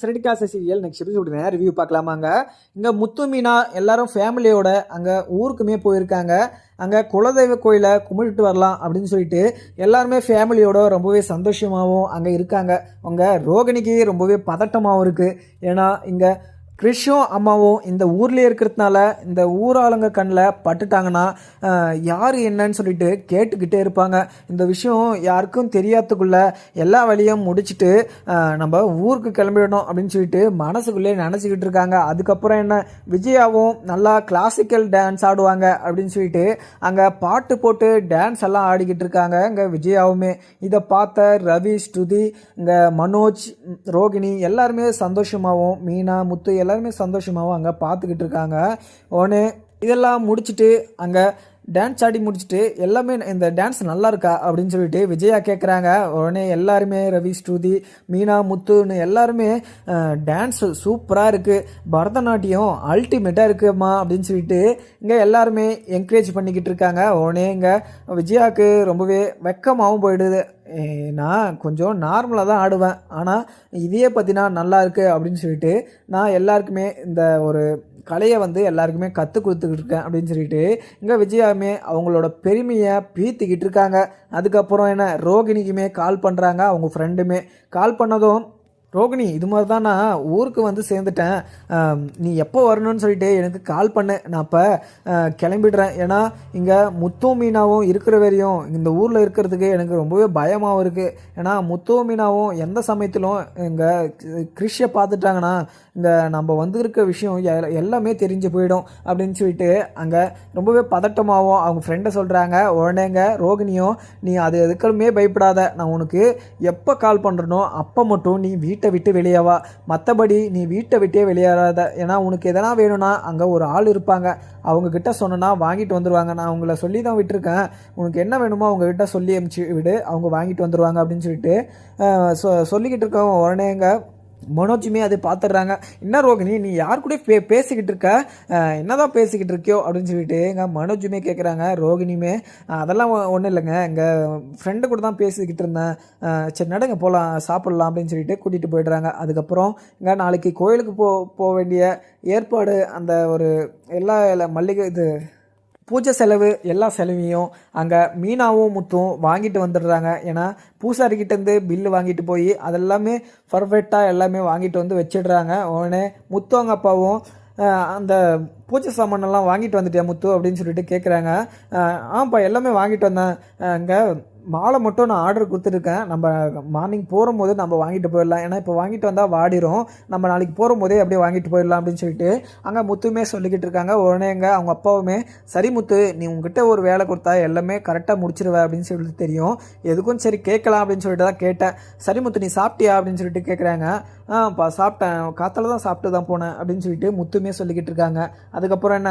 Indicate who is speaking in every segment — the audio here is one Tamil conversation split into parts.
Speaker 1: சிரடிகாச சீரியல் நெக்ஸ்ட் எபிசோடுங்க ரிவ்யூ பார்க்கலாமாங்க. இங்கே முத்து மீனா எல்லாரும் ஃபேமிலியோட அங்கே ஊருக்குமே போயிருக்காங்க. அங்கே குலதெய்வ கோயிலை கும்பிட்டுட்டு வரலாம் அப்படின்னு சொல்லிட்டு எல்லாருமே ஃபேமிலியோட ரொம்பவே சந்தோஷமாகவும் அங்கே இருக்காங்க. அவங்க ரோகிணிக்கு ரொம்பவே பதட்டமாகவும் இருக்குது ஏன்னா இங்கே கிறிஷும் அம்மாவும் இந்த ஊர்லேயே இருக்கிறதுனால இந்த ஊராளுங்க கண்ணில் பட்டுட்டாங்கன்னா யார் என்னன்னு சொல்லிட்டு கேட்டுக்கிட்டே இருப்பாங்க. இந்த விஷயம் யாருக்கும் தெரியாததுக்குள்ள எல்லா வழியும் முடிச்சுட்டு நம்ம ஊருக்கு கிளம்பிடணும் அப்படின்னு சொல்லிட்டு மனசுக்குள்ளே நினச்சிக்கிட்டு இருக்காங்க. அதுக்கப்புறம் என்ன? விஜயாவும் நல்லா கிளாசிக்கல் டான்ஸ் ஆடுவாங்க அப்படின்னு சொல்லிட்டு அங்கே பாட்டு போட்டு டான்ஸ் எல்லாம் ஆடிக்கிட்டு இருக்காங்க. இங்கே விஜயாவுமே. இதை பார்த்த ரவி ஸ்ருதி இங்கே மனோஜ் ரோகிணி எல்லாருமே சந்தோஷமாகவும் மீனா முத்து எல்லாம் எல்லாருமே சந்தோஷமாகவும் அங்கே பார்த்துக்கிட்டு இருக்காங்க. உடனே இதெல்லாம் முடிச்சுட்டு அங்கே டான்ஸ் ஆடி முடிச்சுட்டு எல்லாமே இந்த டான்ஸ் நல்லா இருக்கா அப்படின்னு சொல்லிட்டு விஜயா கேட்குறாங்க உடனே எல்லாருமே ரவி ஸ்ருதி மீனா முத்துன்னு எல்லாருமே டான்ஸ் சூப்பராக இருக்குது பரதநாட்டியம் அல்டிமேட்டாக இருக்குமா? அப்படின்னு சொல்லிட்டு இங்கே எல்லாருமே என்கரேஜ் பண்ணிக்கிட்டு இருக்காங்க. உடனே இங்கே விஜயாவுக்கு ரொம்பவே வெக்கமாகவும் போயிடுது. நான் கொஞ்சம் நார்மலாக தான் ஆடுவேன். ஆனால் இதையே பற்றினா நல்லா இருக்குது அப்படின்னு சொல்லிட்டு நான் எல்லாருக்குமே இந்த ஒரு கலையை வந்து எல்லாருக்குமே கற்றுக் கொடுத்துக்கிட்டு இருக்கேன் அப்படின்னு சொல்லிட்டு இங்கே விஜயாவுமே அவங்களோட பெருமையை பீத்திக்கிட்டு இருக்காங்க அதுக்கப்புறம் என்ன ரோகிணிக்குமே கால் பண்ணுறாங்க அவங்க ஃப்ரெண்டுமே கால் பண்ணதும் ரோகிணி இது மாதிரி தான் நான் ஊருக்கு வந்து சேர்ந்துட்டேன். நீ எப்போ வரணும்னு சொல்லிட்டு எனக்கு கால் பண்ணு. நான் இப்போ கிளம்பிடுறேன். ஏன்னா இங்கே முத்தும் மீனாவும் இருக்கிற வரையும் இந்த ஊரில் இருக்கிறதுக்கு எனக்கு ரொம்பவே பயமாகவும் இருக்குது ஏன்னா முத்தும் மீனாவும் எந்த சமயத்திலும் இங்கே கிறிஷியை பார்த்துட்டாங்கன்னா இந்த நம்ம வந்திருக்க விஷயம் எல்லாமே தெரிஞ்சு போயிடும் அப்படின்னு சொல்லிட்டு அங்கே ரொம்பவே பதட்டமாகவும் அவங்க ஃப்ரெண்டை சொல்கிறாங்க உடனேங்க ரோகிணியும் நீ அது எதுக்குமே பயப்படாத. நான் உனக்கு எப்போ கால் பண்ணுறனோ அப்போ மட்டும் நீ வீட்டு வீட்டை விட்டு வெளியே வா. மற்றபடி நீ வீட்டை விட்டே வெளியேறாத. ஏன்னா உனக்கு எதனா வேணும்னா அங்கே ஒரு ஆள் இருப்பாங்க. அவங்கக்கிட்ட சொன்னனா வாங்கிட்டு வந்துடுவாங்க நான் அவங்கள சொல்லி தான் விட்டுருக்கேன். உனக்கு என்ன வேணுமோ அவங்கக்கிட்ட சொல்லி அனுப்பிச்சு விடு. அவங்க வாங்கிட்டு வந்துடுவாங்க அப்படின்னு சொல்லிட்டு சொ சொல்லிக்கிட்டு இருக்கோம் உடனேங்க மனோஜுமே அதை பார்த்துடுறாங்க. என்ன ரோகிணி நீ யார் கூட பே பேசிக்கிட்டு இருக்க? என்னதான் பேசிக்கிட்டு இருக்கியோ அப்படின்னு சொல்லிட்டு எங்கள் மனோஜுமே கேட்குறாங்க ரோகிணியுமே அதெல்லாம் ஒன்றும் இல்லைங்க. எங்கள் ஃப்ரெண்டு கூட தான் பேசிக்கிட்டு இருந்தேன். சரி நடுங்க போகலாம் சாப்பிட்லாம் அப்படின்னு சொல்லிட்டு கூட்டிகிட்டு போயிடுறாங்க. அதுக்கப்புறம் இங்கே நாளைக்கு கோயிலுக்கு போ போக வேண்டிய ஏற்பாடு அந்த ஒரு எல்லா எல்லா மல்லிகை இது பூஜை செலவு எல்லா செலவையும் அங்கே மீனாவும் முத்தும் வாங்கிட்டு வந்துடுறாங்க. ஏன்னா பூசாரிக்கிட்டேருந்து பில்லு வாங்கிட்டு போய் அதெல்லாமே பர்ஃபெக்டாக எல்லாமே வாங்கிட்டு வந்து வச்சிடுறாங்க. உடனே முத்து அவங்க அப்பாவும் அந்த பூஜை சாமானெல்லாம் வாங்கிட்டு வந்துட்டியா முத்து? அப்படின்னு சொல்லிட்டு கேட்குறாங்க ஆப்பா எல்லாமே வாங்கிட்டு வந்தேன். அங்கே மாலை மட்டும் நான் ஆர்டர் கொடுத்துருக்கேன் நம்ம மார்னிங் போகும்போது நம்ம வாங்கிட்டு போயிடலாம். ஏன்னா இப்போ வாங்கிட்டு வந்தால் வாடிரும். நம்ம நாளைக்கு போகும்போதே அப்படியே வாங்கிட்டு போயிடலாம் அப்படின்னு சொல்லிட்டு அங்கே முத்துமே சொல்லிக்கிட்டு இருக்காங்க. உடனே எங்கள் அவங்க அப்பாவுமே சரி முத்து நீ உங்ககிட்ட ஒரு வேலை கொடுத்தா எல்லாமே கரெக்டாக முடிச்சிருவ அப்படின்னு சொல்லிட்டு தெரியும். எதுக்கும் சரி கேட்கலாம் அப்படின்னு சொல்லிட்டு தான் கேட்டேன். சரி முத்து நீ சாப்பிட்டியா? அப்படின்னு சொல்லிட்டு கேட்குறாங்க பா சாப்பிட்டேன். காத்தால தான் சாப்பிட்டு தான் போனேன் அப்படின்னு சொல்லிட்டு முத்துமே சொல்லிக்கிட்டு இருக்காங்க. அதுக்கப்புறம் என்ன?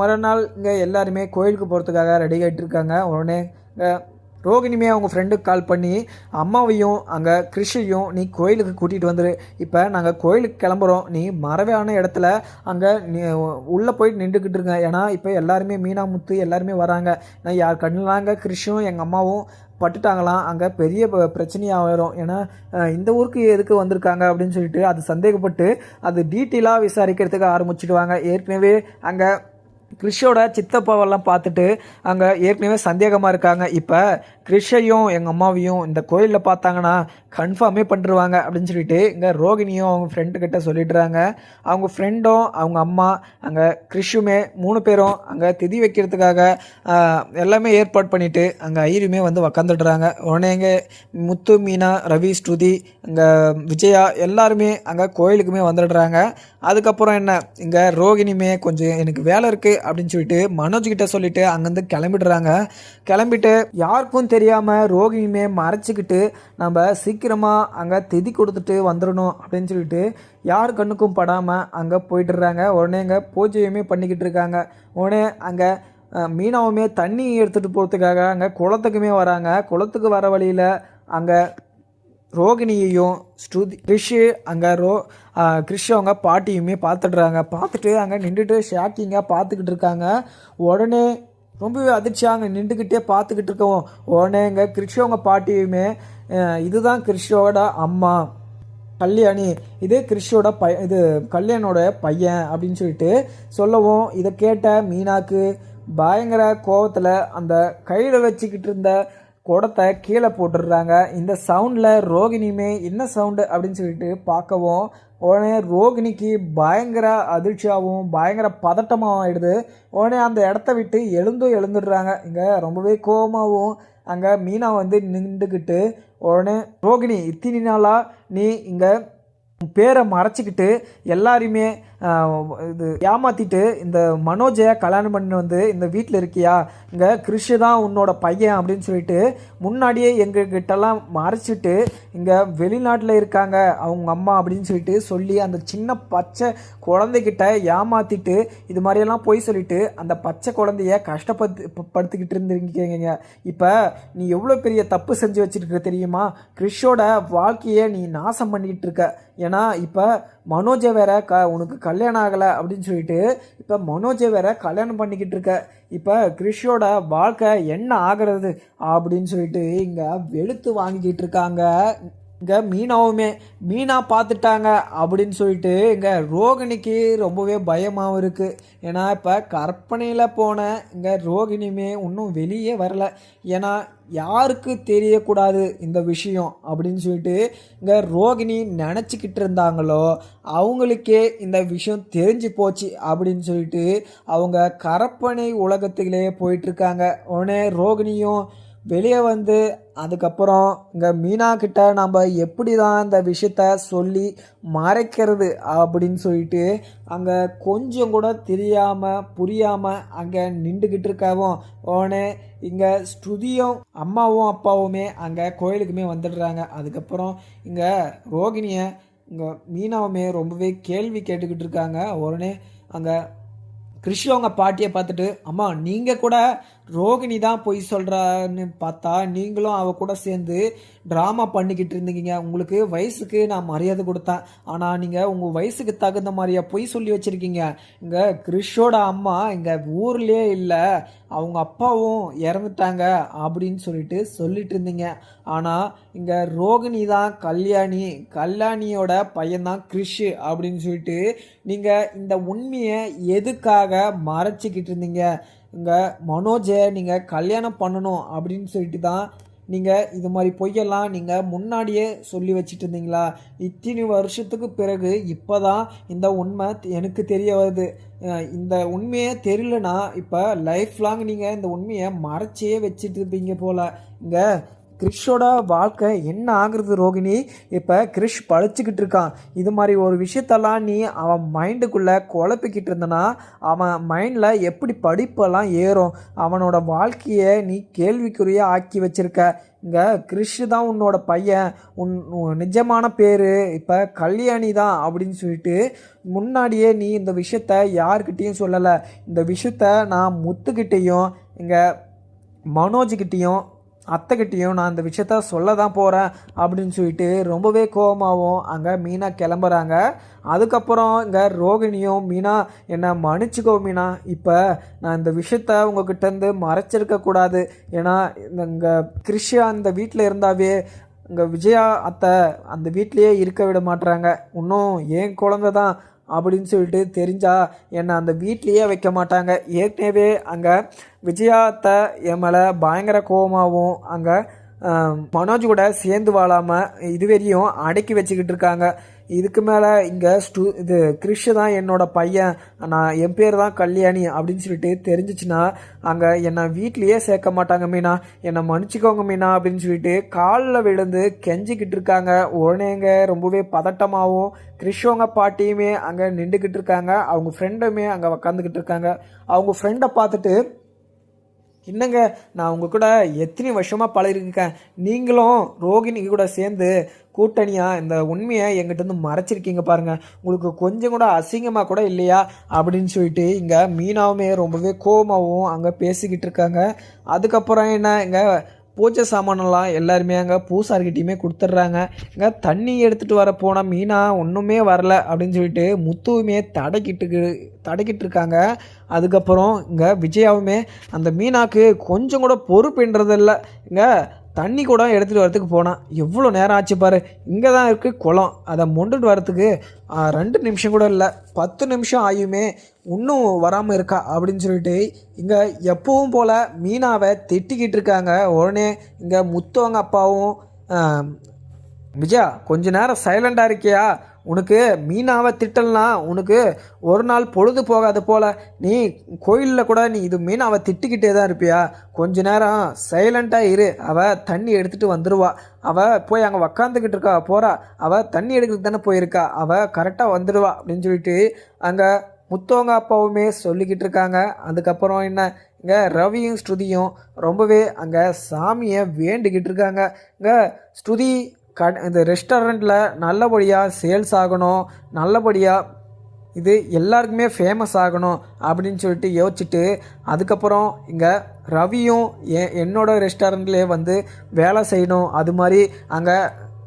Speaker 1: மறுநாள் இங்கே எல்லாருமே கோயிலுக்கு போகிறதுக்காக ரெடி ஆகிட்டு இருக்காங்க. உடனே ரோகிணியுமே ரோகிணிமே அவங்க ஃப்ரெண்டுக்கு கால் பண்ணி அம்மாவையும் அங்கே கிருஷியையும் நீ கோயிலுக்கு கூட்டிகிட்டு வந்துரு. இப்போ நாங்கள் கோயிலுக்கு கிளம்புறோம். நீ மறவையான இடத்துல அங்கே நீ உள்ளே போயிட்டு நின்றுக்கிட்டு இருங்க. ஏன்னா இப்போ எல்லாருமே மீனாமுத்து எல்லாருமே வராங்க. நான் யார் கண்ணுலாங்க கிருஷும் எங்கள் அம்மாவும் பட்டுட்டாங்களாம். அங்கே பெரிய ப- பிரச்சனையாக ஏன்னா இந்த ஊருக்கு எதுக்கு வந்திருக்காங்க அப்படின்னு சொல்லிட்டு அது சந்தேகப்பட்டு அது டீட்டெயிலாக விசாரிக்கிறதுக்கு ஆரம்பிச்சிடுவாங்க. ஏற்கனவே அங்கே கிறிஷோட சித்தப்பாவெல்லாம் பார்த்துட்டு அங்கே ஏற்கனவே சந்தேகமாக இருக்காங்க. இப்போ கிறிஷையும் எங்கள் அம்மாவையும் இந்த கோயிலில் பார்த்தாங்கன்னா கன்ஃபார்மே பண்ணிருவாங்க அப்படின்னு சொல்லிட்டு இங்கே ரோகிணியும் அவங்க ஃப்ரெண்டுக்கிட்ட சொல்லிடுறாங்க. அவங்க ஃப்ரெண்டும் அவங்க அம்மா அங்கே கிறிஷுமே மூணு பேரும் அங்கே திதி வைக்கிறதுக்காக எல்லாமே ஏற்பாடு பண்ணிவிட்டு அங்கே ஐயருமே வந்து உக்காந்துடுறாங்க. உடனே இங்கே முத்து மீனா ரவி ஸ்ருதி இங்கே விஜயா எல்லாருமே அங்கே கோயிலுக்குமே வந்துடுறாங்க. அதுக்கப்புறம் என்ன? இங்கே ரோகிணியுமே கொஞ்சம் எனக்கு வேலை இருக்குது அப்படின்னு சொல்லிட்டு மனோஜ் கிட்ட சொல்லிட்டு அங்கேருந்து கிளம்பிடுறாங்க. கிளம்பிட்டு யாருக்கும் தெரியாமல் ரோகிணியுமே மறைச்சிக்கிட்டு நம்ம சீக்கிரமாக அங்கே திதி கொடுத்துட்டு வந்துடணும் அப்படின்னு சொல்லிட்டு யார் கண்ணுக்கும் படாமல் அங்கே போயிட்டுறாங்க. உடனே அங்கே பூஜையுமே பண்ணிக்கிட்டு இருக்காங்க. உடனே அங்கே அஹ், மீனாவுமே தண்ணி எடுத்துகிட்டு போகிறதுக்காக அங்கே குளத்துக்குமே வராங்க. குளத்துக்கு வர வழியில் அங்கே ரோகிணியையும் ஸ்ருதி கிறிஷு அங்கே ரோ கிரிஷ் அவங்க பாட்டியுமே பார்த்துடுறாங்க பார்த்துட்டு அங்கே நின்றுட்டு ஷாக்கிங்காக பார்த்துக்கிட்டு இருக்காங்க. உடனே ரொம்பவே அதிர்ச்சியாக அங்கே நின்றுக்கிட்டே பார்த்துக்கிட்டு இருக்கோம் உடனே இங்கே அவங்க பாட்டியுமே இதுதான் கிறிஷோட அம்மா கல்யாணி. இதே கிறிஷோட பை இது கல்யாணோட பையன் அப்படின்னு சொல்லிட்டு சொல்லவும் இதை கேட்ட மீனாக்கு பயங்கர கோபத்தில் அந்த கையில் வச்சுக்கிட்டு இருந்த குடத்தை கீழே போட்டுடுறாங்க. இந்த சவுண்டில் ரோகிணியுமே என்ன சவுண்டு அப்படின்னு சொல்லிட்டு பார்க்கவும் உடனே ரோகிணிக்கு பயங்கர அதிர்ச்சியாகவும் பயங்கர பதட்டமாகவும் ஆயிடுது. உடனே அந்த இடத்த விட்டு எழுந்தும் எழுந்துடுறாங்க. இங்கே ரொம்பவே கோவமாகவும் அங்கே மீனா வந்து நின்றுக்கிட்டு உடனே ரோகிணி இத்தினி நாளாக நீ இங்கே பேரை மறைச்சிக்கிட்டு எல்லாரையுமே இது ஏமாத்திட்டு இந்த மனோஜை கல்யாணம் பண்ணி வந்து இந்த வீட்டில் இருக்கியா? இங்கே கிறிஷு தான் உன்னோட பையன் அப்படின்னு சொல்லிட்டு முன்னாடியே எங்ககிட்டலாம் மறைச்சிட்டு இங்கே வெளிநாட்டில் இருக்காங்க அவங்க அம்மா அப்படின்னு சொல்லிட்டு சொல்லி அந்த சின்ன பச்சை குழந்தைகிட்ட ஏமாத்திட்டு இது மாதிரியெல்லாம் போய் சொல்லிட்டு அந்த பச்சை குழந்தைய கஷ்டப்பட்டு ப- இருந்திருக்கீங்க. இப்போ நீ எவ்வளோ பெரிய தப்பு செஞ்சு வச்சிருக்க தெரியுமா? கிறிஷோட வாழ்க்கையை நீ நாசம் பண்ணிட்டு இருக்க. ஏன்னா இப்போ மனோஜை வேற க உனக்கு கல்யாணம் ஆகலை அப்படின்னு சொல்லிட்டு இப்போ மனோஜை வேற கல்யாணம் பண்ணிக்கிட்டு இருக்க. இப்போ கிறிஷோட வாழ்க்கை என்ன ஆகிறது அப்படின்னு சொல்லிட்டு இங்கே வெளுத்து வாங்கிக்கிட்டு இருக்காங்க. இங்கே மீனாவுமே மீனா பார்த்துட்டாங்க அப்படின்னு சொல்லிட்டு இங்கே ரோகிணிக்கு ரொம்பவே பயமாகவும் இருக்குது ஏன்னா இப்போ கற்பனையில் போன இங்கே ரோகிணியுமே இன்னும் வெளியே வரல. ஏன்னா யாருக்கு தெரியக்கூடாது இந்த விஷயம் அப்படின்னு சொல்லிட்டு இங்கே ரோகிணி நினச்சிக்கிட்டு இருந்தாங்களோ அவங்களுக்கே இந்த விஷயம் தெரிஞ்சு போச்சு அப்படின்னு சொல்லிட்டு அவங்க கற்பனை உலகத்துக்குள்ளே போயிட்டுருக்காங்க உடனே ரோகிணியும் வெளியே வந்து அதுக்கப்புறம் இங்கே மீனா கிட்ட நம்ம எப்படி தான் இந்த விஷயத்த சொல்லி மறைக்கிறது அப்படின்னு சொல்லிட்டு அங்கே கொஞ்சம் கூட தெரியாமல் புரியாமல் அங்கே நின்றுக்கிட்டு இருக்காவும் உடனே இங்கே ஸ்ருதியும் அம்மாவும் அப்பாவுமே அங்கே கோயிலுக்குமே வந்துடுறாங்க. அதுக்கப்புறம் இங்கே ரோகிணியை இங்கே மீனாவுமே ரொம்பவே கேள்வி கேட்டுக்கிட்டு இருக்காங்க. உடனே அங்கே கிறிஸ்டவங்க பாட்டியை பார்த்துட்டு அம்மா நீங்கள் கூட ரோகிணி தான் பொய் சொல்கிறான்னு பார்த்தா நீங்களும் அவ கூட சேர்ந்து ட்ராமா பண்ணிக்கிட்டு இருந்தீங்க. உங்களுக்கு வயசுக்கு நான் மரியாதை கொடுத்தேன். ஆனால் நீங்கள் உங்கள் வயசுக்கு தகுந்த மாதிரியா பொய் சொல்லி வச்சுருக்கீங்க. இங்கே கிறிஷோட அம்மா இங்கே ஊர்லேயே இல்லை. அவங்க அப்பாவும் இறந்துட்டாங்க அப்படின்னு சொல்லிட்டு சொல்லிட்டு இருந்தீங்க. ஆனால் இங்கே ரோகிணி தான் கல்யாணி. கல்யாணியோட பையன்தான் கிறிஷு அப்படின்னு சொல்லிட்டு நீங்கள் இந்த உண்மையை எதுக்காக மறைச்சிக்கிட்டு இருந்தீங்க? இங்கே மனோஜை நீங்கள் கல்யாணம் பண்ணணும் அப்படின்னு சொல்லிட்டு தான் நீங்கள் இது மாதிரி பொய்யெல்லாம் நீங்கள் முன்னாடியே சொல்லி வச்சுட்டு இருந்தீங்களா இத்தனை வருஷத்துக்கு பிறகு இப்போ தான் இந்த உண்மை எனக்கு தெரிய வருது. இந்த உண்மையே தெரியலனா இப்போ லைஃப் லாங் நீங்கள் இந்த உண்மையை மறைச்சே வச்சுட்டு இருப்பீங்க போல். இங்கே கிறிஷோட வாழ்க்கை என்ன ஆகுறது ரோகிணி? இப்போ கிறிஷ் பழிச்சிக்கிட்டு இருக்கான். இது மாதிரி ஒரு விஷயத்தெல்லாம் நீ அவன் மைண்டுக்குள்ளே குழப்பிக்கிட்டு இருந்தனா அவன் மைண்டில் எப்படி படிப்பெல்லாம் ஏறும்? அவனோட வாழ்க்கையை நீ கேள்விக்குறியாக ஆக்கி வச்சிருக்க. இங்கே கிறிஷ் தான் உன்னோட பையன். உன் உன் நிஜமான பேர் இப்போ கல்யாணி தான் அப்படின்னு சொல்லிட்டு முன்னாடியே நீ இந்த விஷயத்த யார்கிட்டேயும் சொல்லலை. இந்த விஷயத்த நான் முத்துக்கிட்டேயும் இங்கே மனோஜ்கிட்டேயும் அத்தைக்கிட்டேயும் நான் அந்த விஷயத்த சொல்ல தான் போகிறேன் அப்படின்னு சொல்லிட்டு ரொம்பவே கோவமாகவும் அங்கே மீனா கிளம்புறாங்க. அதுக்கப்புறம் இங்கே ரோகிணியும் மீனா என்னை மன்னிச்சுக்கோ மீனா இப்போ நான் இந்த விஷயத்த உங்ககிட்டேருந்து மறைச்சிருக்கக்கூடாது ஏன்னா இங்கே கிறிஷியா அந்த வீட்டில் இருந்தாவே இங்கே விஜயா அத்தை அந்த வீட்லேயே இருக்க விட மாட்டுறாங்க இன்னும் ஏன் குழந்த தான் அப்படின்னு சொல்லிட்டு தெரிஞ்சா என்னை அந்த வீட்லேயே வைக்க மாட்டாங்க. ஏற்கனவே அங்கே விஜயாத்தை என் மேலே பயங்கர கோவமாகவும் அங்கே மனோஜ் கூட சேர்ந்து வாழாமல் இதுவரையும் அடக்கி வச்சுக்கிட்டு இருக்காங்க. இதுக்கு மேலே இங்கே ஸ்டூ இது கிறிஷ் தான் என்னோட பையன். நான் என் பேர் தான் கல்யாணி அப்படின்னு சொல்லிட்டு தெரிஞ்சிச்சுன்னா அங்கே என்னை வீட்லேயே சேர்க்க மாட்டாங்க மீனா. என்னை மன்னிச்சிக்கோங்க மீனா அப்படின்னு சொல்லிட்டு காலில் விழுந்து கெஞ்சிக்கிட்டு இருக்காங்க. உடனேங்க ரொம்பவே பதட்டமாகவும் கிறிஷோங்க பாட்டியுமே அங்கே நின்றுக்கிட்டு இருக்காங்க. அவங்க ஃப்ரெண்டுமே அங்கே உக்காந்துக்கிட்டு இருக்காங்க. அவங்க ஃப்ரெண்டை பார்த்துட்டு என்னங்க நான் உங்கள் கூட எத்தனை வருஷமாக பழகிருக்கேன் நீங்களும் ரோகிணி கூட சேர்ந்து கூட்டணியாக இந்த உண்மையை எங்கிட்டருந்து மறைச்சிருக்கீங்க பாருங்கள் உங்களுக்கு கொஞ்சம் கூட அசிங்கமாக கூட இல்லையா? அப்படின்னு சொல்லிட்டு இங்கே மீனாவுமே ரொம்பவே கோபமாகவும் அங்கே பேசிக்கிட்டு இருக்காங்க. அதுக்கப்புறம் என்ன இங்கே பூஜை சாமானெல்லாம் எல்லாருமே அங்கே பூசார்கிட்டையுமே கொடுத்துட்றாங்க. இங்கே தண்ணி எடுத்துகிட்டு வர போன மீனா ஒன்றுமே வரல அப்படின்னு சொல்லிட்டு முத்துவுமே தடைக்கிட்டு தடைக்கிட்டு இருக்காங்க அதுக்கப்புறம் இங்கே விஜயாவுமே அந்த மீனாக்கு கொஞ்சம் கூட பொறுப்புன்றதில்லை. இங்கே தண்ணி கூட எடுத்துகிட்டு வரத்துக்கு போனான் எவ்வளோ நேரம் ஆச்சு பாரு. இங்கே தான் இருக்குது குளம். அதை மொண்டுட்டு வரத்துக்கு ரெண்டு நிமிஷம் கூட இல்லை. பத்து நிமிஷம் ஆயுமே இன்னும் வராமல் இருக்கா அப்படின்னு சொல்லிட்டு இங்கே எப்பவும் போல் மீனாவை திட்டிக்கிட்டு இருக்காங்க. உடனே இங்கே முத்தவங்க அப்பாவும் விஜயா கொஞ்ச நேரம் சைலண்டாக இருக்கியா? உனக்கு மீனாவை திட்டலனா உனக்கு ஒரு நாள் பொழுது போகாது போல். நீ கோயிலில் கூட நீ இது மீனாவை திட்டிக்கிட்டே தான் இருப்பியா? கொஞ்ச நேரம் சைலண்ட்டாக இரு. அவள் தண்ணி எடுத்துகிட்டு வந்துடுவா அவள் போய் அங்கே உக்காந்துக்கிட்டு இருக்கா. போகிறா அவள் தண்ணி எடுக்கிறதுக்கு தானே போயிருக்கா. அவள் கரெக்டாக வந்துடுவா அப்படின்னு சொல்லிட்டு அங்கே முத்தவங்க அப்பாவுமே சொல்லிக்கிட்டு இருக்காங்க. அதுக்கப்புறம் என்ன? இங்கே ரவியும் ஸ்ருதியும் ரொம்பவே அங்கே சாமியை வேண்டிக்கிட்டு இருக்காங்க. இங்கே ஸ்ருதி கட் இந்த ரெஸ்டாரண்ட்டில் நல்லபடியாக சேல்ஸ் ஆகணும் நல்லபடியாக இது எல்லாருக்குமே ஃபேமஸ் ஆகணும் அப்படின்னு சொல்லிட்டு யோசிச்சுட்டு அதுக்கப்புறம் இங்கே ரவியும் எ- என்னோடய ரெஸ்டாரண்ட்லேயே வந்து வேலை செய்யணும். அது மாதிரி அங்கே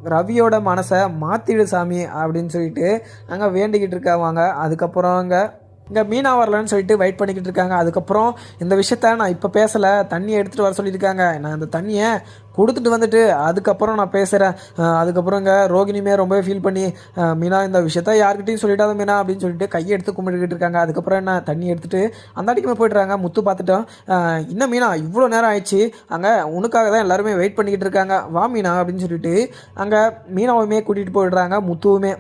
Speaker 1: ரவியோட மனசை மாற்றிடு சாமி அப்படின்னு சொல்லிட்டு அங்கே வேண்டிக்கிட்டு இருக்காங்க. அதுக்கப்புறம் அங்கே இங்கே மீனா வரலன்னு சொல்லிட்டு வெயிட் பண்ணிக்கிட்டு இருக்காங்க. அதுக்கப்புறம் இந்த விஷயத்த நான் இப்போ பேசலை தண்ணியை எடுத்துகிட்டு வர சொல்லியிருக்காங்க. நான் இந்த தண்ணியை கொடுத்துட்டு வந்துட்டு அதுக்கப்புறம் நான் பேசுகிறேன் அதுக்கப்புறம் இங்கே ரொம்பவே ஃபீல் பண்ணி மீனா இந்த விஷயத்த யார்கிட்டையும் சொல்லிட்டாத மீனா அப்படின்னு சொல்லிட்டு கையை எடுத்து கும்பிட்டுக்கிட்டு இருக்காங்க. அதுக்கப்புறம் என்ன தண்ணி எடுத்துட்டு அந்த அடிக்குமே போயிடுறாங்க முத்து பார்த்துட்டோம். இன்னும் மீனா இவ்வளோ நேரம் ஆயிடுச்சு. அங்கே உனக்காக தான் எல்லாருமே வெயிட் பண்ணிக்கிட்டு இருக்காங்க. வா மீனா அப்படின்னு சொல்லிட்டு அங்கே மீனாவுமே கூட்டிகிட்டு போயிடுறாங்க. முத்துவுமே.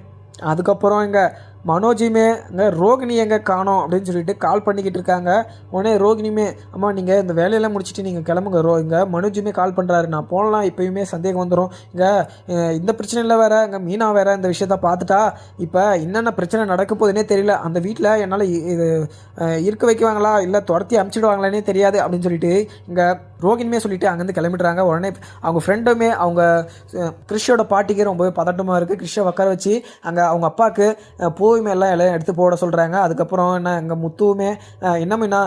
Speaker 1: அதுக்கப்புறம் இங்கே மனோஜியுமே இங்கே ரோகிணி எங்கே காணோம் அப்படின்னு சொல்லிட்டு கால் பண்ணிக்கிட்டு இருக்காங்க. உடனே ரோகிணியுமே அம்மா நீங்கள் இந்த வேலையெல்லாம் முடிச்சுட்டு நீங்கள் கிளம்புங்க ரோ இங்கே மனோஜுமே கால் பண்ணுறாரு நான் போகலாம் இப்போயுமே சந்தேகம் வந்துடும் இங்கே இந்த பிரச்சனையில் வேறு இங்கே மீனா வேறு இந்த விஷயத்த பார்த்துட்டா இப்போ என்னென்ன பிரச்சனை நடக்க போகுதுன்னே தெரியல. அந்த வீட்டில் என்னால் இது இருக்க வைக்குவாங்களா? இல்லை துரத்தி அமுச்சிடுவாங்களானே தெரியாது. அப்படின்னு சொல்லிட்டு இங்கே ரோகிணிமே சொல்லிட்டு அங்கேருந்து கிளம்பிடுறாங்க. உடனே அவங்க ஃப்ரெண்டுமே அவங்க கிறிஷோட பாட்டிக்கு ரொம்பவே பதட்டமாக இருக்குது கிறிஷை உட்கார வச்சு அங்கே அவங்க அப்பாவுக்கு போவுமே எல்லாம் எல்லாம் எடுத்து போட சொல்கிறாங்க அதுக்கப்புறம் என்ன இங்கே முத்துவுமே அஹ், என்னமேண்ணா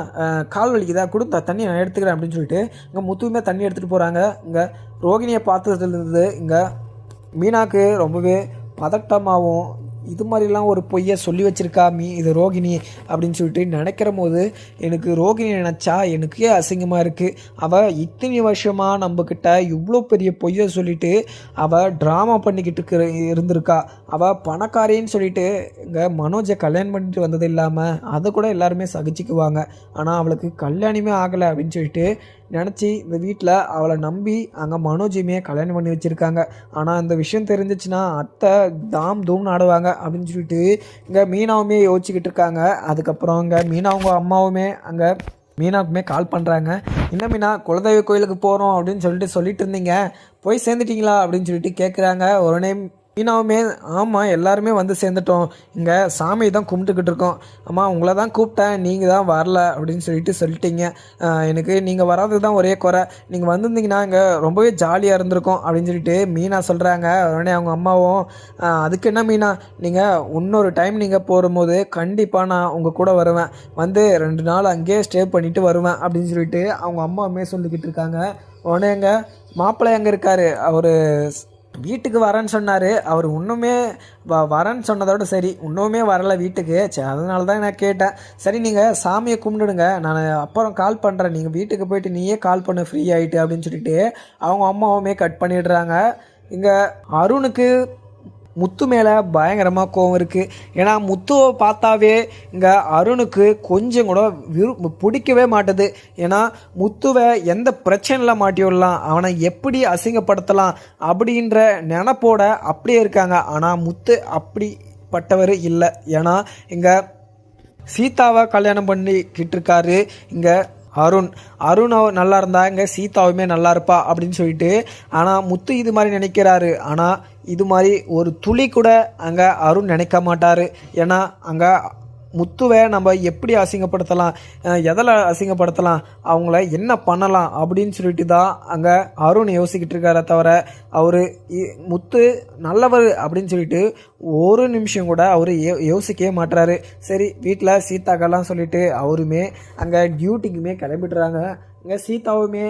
Speaker 1: கால் வலிக்குதா? கொடுத்த தண்ணி நான் எடுத்துக்கிறேன் அப்படின்னு சொல்லிட்டு இங்கே முத்துவுமே தண்ணி எடுத்துகிட்டு போகிறாங்க இங்கே ரோகிணியை பார்த்ததுலேருந்து இங்கே மீனாக்கு ரொம்பவே பதட்டமாகவும் இது மாதிரிலாம் ஒரு பொய்யை சொல்லி வச்சிருக்கா மீ இது ரோகிணி அப்படின்னு சொல்லிட்டு நினைக்கிற போது எனக்கு ரோகிணி நினச்சா எனக்கே அசிங்கமாக இருக்குது அவள் இத்தனை வருஷமாக நம்மக்கிட்ட இவ்வளோ பெரிய பொய்யை சொல்லிட்டு அவள் ட்ராமா பண்ணிக்கிட்டு இருக்கிற இருந்திருக்கா. அவள் பணக்காரின்னு சொல்லிட்டு இங்கே மனோஜை கல்யாணம் பண்ணிட்டு வந்தது இல்லாமல் அதை கூட எல்லாருமே சகிச்சுக்குவாங்க. ஆனால் அவளுக்கு கல்யாணமே ஆகலை அப்படின்னு சொல்லிட்டு நினச்சி இந்த வீட்டில் அவளை நம்பி அங்கே மனோஜையுமே கல்யாணம் பண்ணி வச்சுருக்காங்க. ஆனால் இந்த விஷயம் தெரிஞ்சிச்சுன்னா அத்தை தாம் தூம்னு ஆடுவாங்க அப்படின்னு சொல்லிட்டு இங்கே மீனாவுமே யோசிச்சுக்கிட்டு இருக்காங்க. அதுக்கப்புறம் இங்கே மீனாவுங்க அம்மாவுமே அங்கே மீனாவுக்குமே கால் பண்ணுறாங்க என்ன மீனா குலதெய்வ கோயிலுக்கு போகிறோம் அப்படின்னு சொல்லிட்டு சொல்லிட்டு இருந்தீங்க. போய் சேர்ந்துட்டிங்களா அப்படின்னு சொல்லிட்டு கேட்குறாங்க உடனே மீனாவுமே ஆமாம் எல்லாருமே வந்து சேர்ந்துட்டோம். இங்கே சாமி தான் கும்பிட்டுக்கிட்டு இருக்கோம். அம்மா உங்களை தான் கூப்பிட்டேன். நீங்கள் தான் வரல அப்படின்னு சொல்லிட்டு சொல்லிட்டீங்க. எனக்கு நீங்கள் வராது தான் ஒரே குறை. நீங்கள் வந்திருந்தீங்கன்னா இங்கே ரொம்பவே ஜாலியாக இருந்திருக்கும் அப்படின்னு சொல்லிட்டு மீனா சொல்கிறாங்க உடனே அவங்க அம்மாவும் அதுக்கு என்ன மீனா? நீங்கள் இன்னொரு டைம் நீங்கள் போகும்போது கண்டிப்பாக நான் உங்கள் கூட வருவேன். வந்து ரெண்டு நாள் அங்கேயே ஸ்டே பண்ணிவிட்டு வருவேன் அப்படின்னு சொல்லிட்டு அவங்க அம்மாவுமே சொல்லிக்கிட்டு இருக்காங்க. உடனே எங்கே மாப்பிள்ளை எங்கே இருக்காரு? அவர் வீட்டுக்கு வரேன்னு சொன்னார். அவர் இன்னுமே வ வரேன்னு சொன்னதோட சரி இன்னுமே வரல வீட்டுக்கு. சரி அதனால தான் நான் கேட்டேன். சரி நீங்கள் சாமியை கும்பிடுங்க. நான் அப்புறம் கால் பண்ணுறேன் நீங்கள் வீட்டுக்கு போயிட்டு நீயே கால் பண்ண ஃப்ரீ ஆகிட்டு அப்படின்னு சொல்லிட்டு அவங்க அம்மாவுமே கட் பண்ணிடுறாங்க. இங்கே அருணுக்கு முத்து மேலே பயங்கரமாக கோவம் இருக்குது ஏன்னா முத்துவை பார்த்தாவே இங்கே அருணுக்கு கொஞ்சம் கூட விரு பிடிக்கவே மாட்டுது. ஏன்னா முத்துவை எந்த பிரச்சனையில் மாட்டி விடலாம் அவனை எப்படி அசிங்கப்படுத்தலாம் அப்படின்ற நினப்போட அப்படியே இருக்காங்க. ஆனால் முத்து அப்படிப்பட்டவர் இல்லை. ஏன்னா இங்கே சீதாவை கல்யாணம் பண்ணிக்கிட்டு இருக்காரு இங்கே அருண். அருண் நல்லா இருந்தா இங்கே சீதாவுமே நல்லா இருப்பா அப்படின்னு சொல்லிட்டு ஆனால் முத்து இது மாதிரி நினைக்கிறாரு. ஆனால் இது மாதிரி ஒரு துளி கூட அங்கே அருண் நினைக்க மாட்டார். ஏன்னா அங்கே முத்துவை நம்ம எப்படி அசிங்கப்படுத்தலாம் எதில் அசிங்கப்படுத்தலாம் அவங்கள என்ன பண்ணலாம் அப்படின்னு சொல்லிட்டு தான் அங்கே அருண் யோசிக்கிட்டு இருக்காரே தவிர அவர் முத்து நல்லவர் அப்படின்னு சொல்லிட்டு ஒரு நிமிஷம் கூட அவர் யோசிக்கவே மாட்டுறாரு சரி வீட்டில் சீதாக்கெல்லாம் சொல்லிவிட்டு அவருமே அங்கே டியூட்டிக்குமே கிளம்பிடுறாங்க. இங்கே சீதாவுமே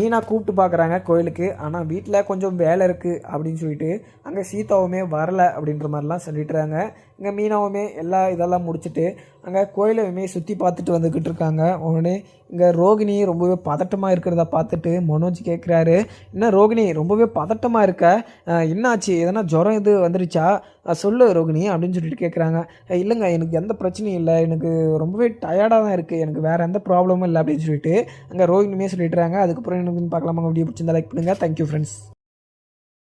Speaker 1: மீனா கூப்பிட்டு பார்க்குறாங்க கோயிலுக்கு. ஆனால் வீட்டில் கொஞ்சம் வேலை இருக்குது அப்படின்னு சொல்லிட்டு அங்கே சீதாவுமே வரலை அப்படின்ற மாதிரிலாம் சொல்லிட்டுறாங்க. இங்கே மீனாவுமே எல்லா இதெல்லாம் முடிச்சுட்டு அங்கே கோயிலையுமே சுற்றி பார்த்துட்டு வந்துக்கிட்டு இருக்காங்க. உடனே இங்கே ரோகிணி ரொம்பவே பதட்டமாக இருக்கிறத பார்த்துட்டு மனோஜ் கேட்குறாரு என்ன ரோகிணி ரொம்பவே பதட்டமாக இருக்க? என்னாச்சு? எதனா ஜுரம் இது வந்துருச்சா? சொல்லு ரோகிணி அப்படின்னு சொல்லிட்டு கேட்குறாங்க இல்லைங்க எனக்கு எந்த பிரச்சனையும் இல்லை. எனக்கு ரொம்பவே டயர்டாக தான் இருக்குது எனக்கு வேறு எந்த ப்ராப்ளமும் இல்லை அப்படின்னு சொல்லிட்டு அங்கே ரோகிணியுமே சொல்லிடுறாங்க. அதுக்கப்புறம் எனக்கு பார்க்கலாமா வீடியோ பிடிச்சிருந்தா லைக் பண்ணுங்கள் தேங்க்யூ ஃப்ரெண்ட்ஸ்